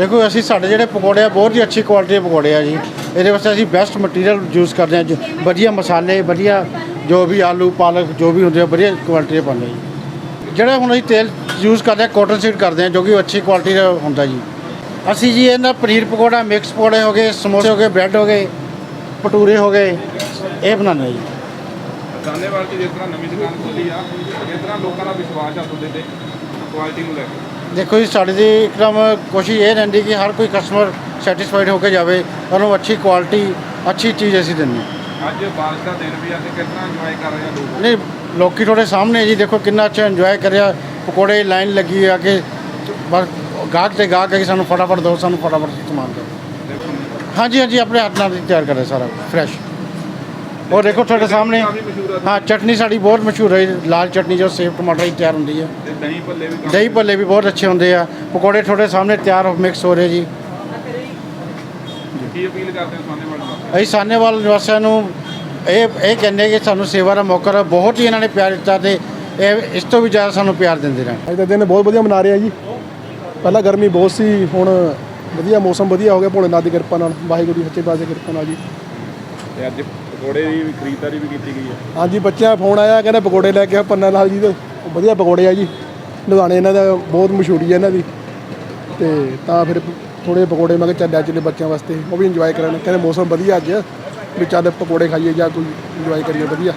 ਦੇਖੋ ਅਸੀਂ ਸਾਡੇ ਜਿਹੜੇ ਪਕੌੜੇ ਆ, ਬਹੁਤ ਹੀ ਅੱਛੀ ਕੁਆਲਿਟੀ ਦੇ ਪਕੌੜੇ ਆ ਜੀ। ਇਹਦੇ ਵਾਸਤੇ ਅਸੀਂ ਬੈਸਟ ਮਟੀਰੀਅਲ ਯੂਜ਼ ਕਰਦੇ ਹਾਂ ਜੋ ਵਧੀਆ ਮਸਾਲੇ, ਵਧੀਆ ਜੋ ਵੀ ਆਲੂ, ਪਾਲਕ ਜੋ ਵੀ ਹੁੰਦੇ ਆ, ਵਧੀਆ ਕੁਆਲਿਟੀ ਦੇ ਪਾਉਂਦੇ ਜੀ। ਜਿਹੜਾ ਹੁਣ ਅਸੀਂ ਤੇਲ ਯੂਜ਼ ਕਰਦੇ ਹਾਂ ਕੋਟਨ ਸੀਡ ਕਰਦੇ ਹਾਂ ਜੋ ਕਿ ਅੱਛੀ ਕੁਆਲਿਟੀ ਦਾ ਹੁੰਦਾ ਜੀ। ਅਸੀਂ ਜੀ ਇਹਨਾਂ ਪਨੀਰ ਪਕੌੜਾ ਮਿਕਸ ਪਕੌੜੇ ਹੋ ਗਏ, ਸਮੋਸੇ ਹੋ ਗਏ ਬ੍ਰੈਡ ਹੋ ਗਏ, ਭਟੂਰੇ ਹੋ ਗਏ, ਇਹ ਬਣਾਉਂਦੇ ਹਾਂ ਜੀ। ਸਾਹਨੇਵਾਲ 'ਚ ਜਿਸ ਤਰ੍ਹਾਂ ਨਵੀਂ ਦੁਕਾਨ ਖੋਲੀ ਆ, ਇਸ ਤਰ੍ਹਾਂ ਲੋਕਾਂ ਦਾ ਵਿਸ਼ਵਾਸ ਆ ਤੁਹਾਡੇ ਤੇ ਕੁਆਲਿਟੀ ਨੂੰ ਲੈ ਕੇ। ਦੇਖੋ ਜੀ ਸਾਡੀ ਦੀ ਇੱਕਦਮ ਕੋਸ਼ਿਸ਼ ਇਹ ਰਹਿੰਦੀ ਕਿ ਹਰ ਕੋਈ ਕਸਟਮਰ ਸੈਟੀਸਫਾਈਡ ਹੋ ਕੇ ਜਾਵੇ ਉਹਨੂੰ ਅੱਛੀ ਕੁਆਲਿਟੀ ਅੱਛੀ ਚੀਜ਼ ਅਸੀਂ ਹਾਂ। ਅੱਜ ਬਾਰਿਸ਼ ਦਾ ਦਿਨ ਵੀ ਕਿਸ ਤਰ੍ਹਾਂ ਇੰਜੋਏ ਕਰ ਰਹੇ ਆ ਲੋਕ? ਨਹੀਂ ਲੋਕੀ ਤੁਹਾਡੇ ਸਾਹਮਣੇ ਜੀ ਦੇਖੋ ਕਿੰਨਾ ਅੱਛਾ ਇੰਜੋਏ ਕਰਿਆ ਪਕੌੜੇ ਲਾਈਨ ਲੱਗੀ ਆ ਕਿ ਬਸ ਗਾਹਕ ਤੇ ਗਾਹਕ ਹੈ ਕਿ ਸਾਨੂੰ ਫਟਾਫਟ ਦਿਓ ਸਾਨੂੰ ਫਟਾਫਟ ਸਮਾਨ ਦਿਓ ਹਾਂਜੀ ਹਾਂਜੀ ਆਪਣੇ ਹੱਥ ਨਾਲ ਹੀ ਤਿਆਰ ਕਰਿਆ ਸਾਰਾ ਫਰੈਸ਼ ਉਹ ਦੇਖੋ ਤੁਹਾਡੇ ਸਾਹਮਣੇ। ਹਾਂ ਚਟਨੀ ਸਾਡੀ ਬਹੁਤ ਮਸ਼ਹੂਰ ਹੈ ਲਾਲ ਚਟਨੀ ਜੋ ਸੇਵ ਟਮਾਟਰ ਦੀ ਤਿਆਰ ਹੁੰਦੀ ਹੈ। ਦਹੀਂ ਭੱਲੇ ਵੀ ਕਾਫੀ ਦਹੀਂ ਭੱਲੇ ਵੀ ਬਹੁਤ ਅੱਛੇ ਹੁੰਦੇ ਆ। ਪਕੌੜੇ ਤੁਹਾਡੇ ਸਾਹਮਣੇ ਤਿਆਰ ਮਿਕਸ ਹੋ ਰਹੇ ਜੀ। ਕੀ ਅਪੀਲ ਕਰਦੇ ਹੋ ਸਾਹਨੇਵਾਲ ਨੂੰ ਅਸੀਂ ਸਾਹਨੇਵਾਲ ਨਿਵਾਸੀਆਂ ਨੂੰ ਇਹ ਇਹ ਕਹਿੰਦੇ ਕਿ ਸਾਨੂੰ ਸੇਵਾ ਦਾ ਮੌਕਾ। ਬਹੁਤ ਹੀ ਇਹਨਾਂ ਨੇ ਪਿਆਰ ਦਿੱਤਾ ਤੇ ਇਹ ਇਸ ਤੋਂ ਵੀ ਜ਼ਿਆਦਾ ਸਾਨੂੰ ਪਿਆਰ ਦਿੰਦੇ ਰਹਿਣ। ਅੱਜ ਦਾ ਦਿਨ ਬਹੁਤ ਵਧੀਆ ਮਨਾ ਰਹੇ ਆ ਜੀ। ਪਹਿਲਾਂ ਗਰਮੀ ਬਹੁਤ ਸੀ ਹੁਣ ਵਧੀਆ ਮੌਸਮ ਵਧੀਆ ਹੋ ਗਿਆ। ਭੋਲੇਨਾਥ ਦੀ ਕਿਰਪਾ ਨਾਲ ਵਾਹਿਗੁਰੂ ਦੀ ਸੱਚੇ ਪਾਤਸ਼ਾਹ ਦੀ ਕਿਰਪਾ ਨਾਲ ਜੀ। ਤੇ ਅੱਜ ਪਕੌੜੇ ਦੀ ਵੀ ਖਰੀਦਦਾਰੀ ਵੀ ਕੀਤੀ ਗਈ ਹੈ। ਹਾਂਜੀ, ਬੱਚਿਆਂ ਦਾ ਫੋਨ ਆਇਆ, ਕਹਿੰਦੇ ਪਕੌੜੇ ਲੈ ਕੇ ਆ ਪੰਨਾ ਲਾਲ ਜੀ ਦੇ। ਵਧੀਆ ਪਕੌੜੇ ਆ ਜੀ। ਲੁਧਿਆਣੇ ਇਹਨਾਂ ਦਾ ਬਹੁਤ ਮਸ਼ਹੂਰੀ ਹੈ ਇਹਨਾਂ ਦੀ। ਤੇ ਤਾਂ ਫਿਰ ਥੋੜੇ ਪਕੌੜੇ ਮੈਂ ਕਿਹਾ ਚੱਲ ਲੈ ਚਲੇ ਬੱਚਿਆਂ ਵਾਸਤੇ ਉਹ ਵੀ ਇੰਜੋਏ ਕਰਨ ਕਹਿੰਦੇ ਮੌਸਮ ਵਧੀਆ ਅੱਜ, ਵੀ ਚੱਲ ਪਕੌੜੇ ਖਾਈਏ ਜਾਂ ਕੋਈ ਇੰਜੋਏ ਕਰੀਏ, ਵਧੀਆ।